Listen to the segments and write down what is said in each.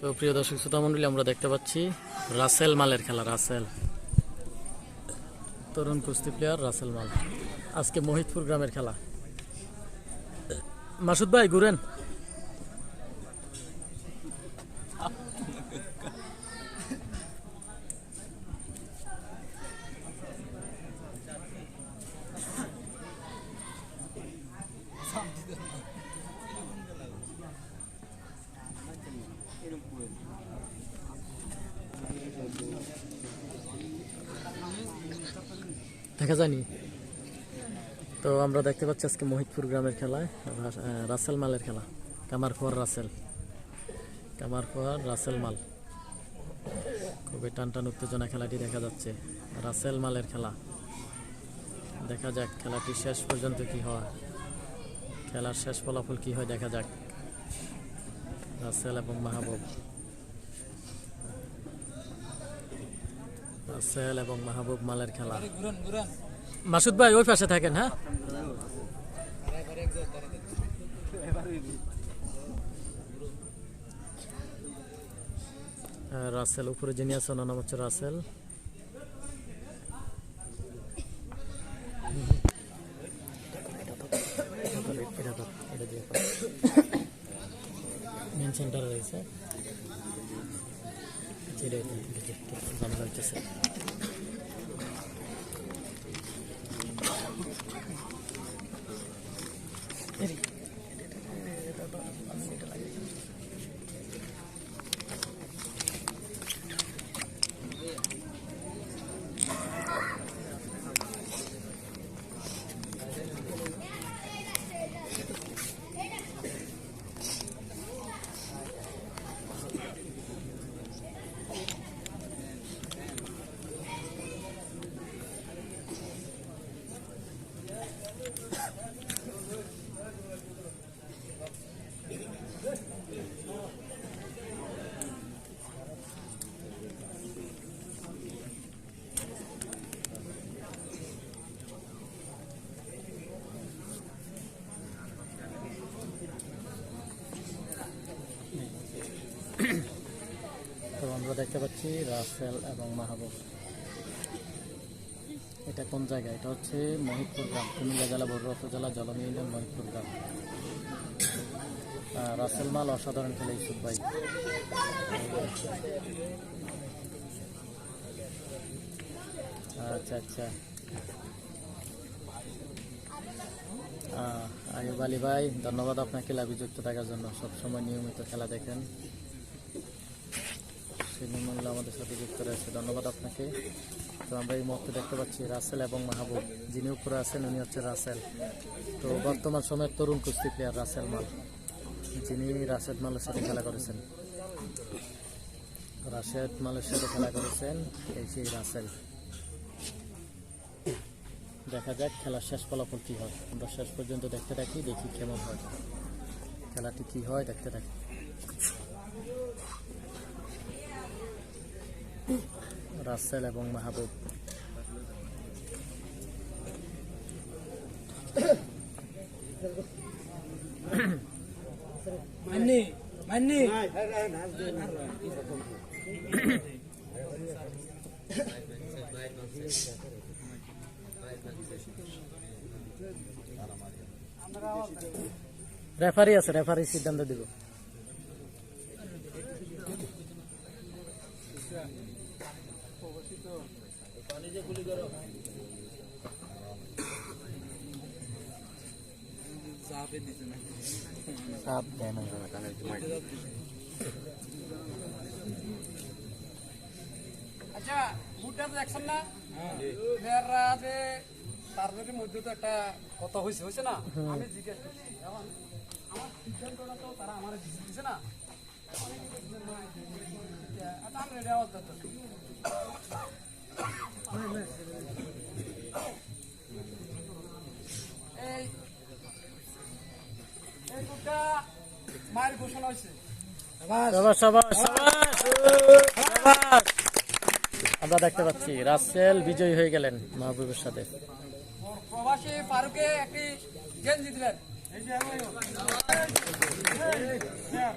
তো প্রিয় দর্শক শ্রোতা মন্ডলী, আমরা দেখতে পাচ্ছি রাসেল মালের খেলা, রাসেল। তরুণ কুস্তি প্লেয়ার রাসেল মাল। আজকে মহিতপুর গ্রামের খেলা। মাসুদ ভাই, ঘুরেন। দেখা যায়নি? তো আমরা দেখতে পাচ্ছি আজকে মহিতপুর গ্রামের খেলায় রাসেল মালের খেলা। কামার খোয়ার রাসেল। কামার খোয়ার রাসেল মাল। খুবই টান টান উত্তেজনা খেলাটি দেখা যাচ্ছে। রাসেল মালের খেলা। দেখা যাক খেলাটি শেষ পর্যন্ত কি হয়। খেলার শেষ ফলাফল কি হয় দেখা যাক। রাসেল এবং মাহবুব। রাসেল এবং মাহবুব মালের খেলা। মাসুদ ভাই ওই পাশে থাকেন হ্যাঁ? রাসেল উপরে যিনি আছেন ওনার নাম হচ্ছে রাসেল। মেন সেন্টারে রয়েছে। ছেড়ে ঝামেলা হচ্ছে তো আমরা দেখতে পাচ্ছি রাসেল এবং মাহবুব। এটা কোন জায়গা? এটা হচ্ছে মহিতপুর গ্রাম, কুমিল্লা জেলা বড়ুয়া জেলা জলমি ইউনিয়ন মহিতপুর গ্রাম। রাসেল মাল অসাধারণ খেলে ইসুফ ভাই। আচ্ছা আচ্ছা। আয়ুব আলী ভাই, ধন্যবাদ আপনাকে লাভিযুক্ত থাকার জন্য। সবসময় নিয়মিত খেলা দেখেন। সিনেমুল্লাহ আমাদের সাথে যুক্ত রয়েছে। ধন্যবাদ আপনাকে। তো আমরা এই মুহূর্তে দেখতে পাচ্ছি রাসেল এবং মাহবুব। যিনি উপরে আছেন, উনি হচ্ছে রাসেল। তো বর্তমান সময়ের তরুণ কুস্তি প্লেয়ার রাসেল মাল। যিনি রাশেদ মালের সাথে খেলা করেছেন। রাশেদ মালের সাথে খেলা করেছেন এই সেই রাসেল। দেখা যাক খেলার শেষ ফলাফল কী হয়। আমরা শেষ পর্যন্ত দেখতে থাকি, দেখি কেমন হয়। খেলাটি কী হয়, দেখতে থাকি। রাসেল এবং মাহবুব। মান্নি মান্নি। রেফারি আছে রেফারি সিদ্ধান্ত দিব। আচ্ছা বুটটা দেখছেন না? যে তার মধ্যে তো একটা কথা হয়েছে হয়েছে না? আমি জিজ্ঞেস করছি, এখন আমার সিদ্ধান্তটা তো তারা আমার দিছে না? আমরা দেখতে পাচ্ছি রাসেল বিজয়ী হয়ে গেলেন মাহবুবের সাথে। প্রবাসী ফারুকে একটি গেঞ্জি দিলেন এই যে প্রাণ দোকানদার বিল্লাল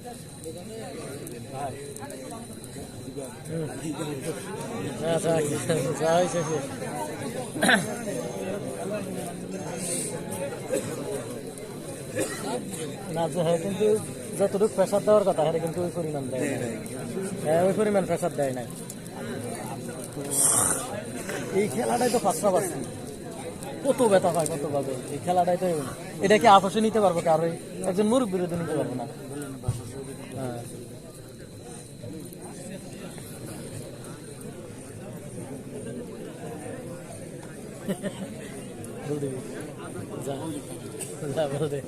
না হ্যাঁ কিন্তু যতটুকু প্রেশার দেওয়ার কথা হ্যাঁ কিন্তু ওই পরিমাণ দেয় হ্যাঁ ওই পরিমাণ প্রেশার দেয় না এই খেলাটাই তো পাচ্ছি কত ব্যথা হয়, কত ভাবে এই খেলাটাই তো এটা কি আপসে নিতে পারব কারও একজন মুরুখ বিরোধী নিতে পারব না। হ্যাঁ বল দিবি যা যা বল দে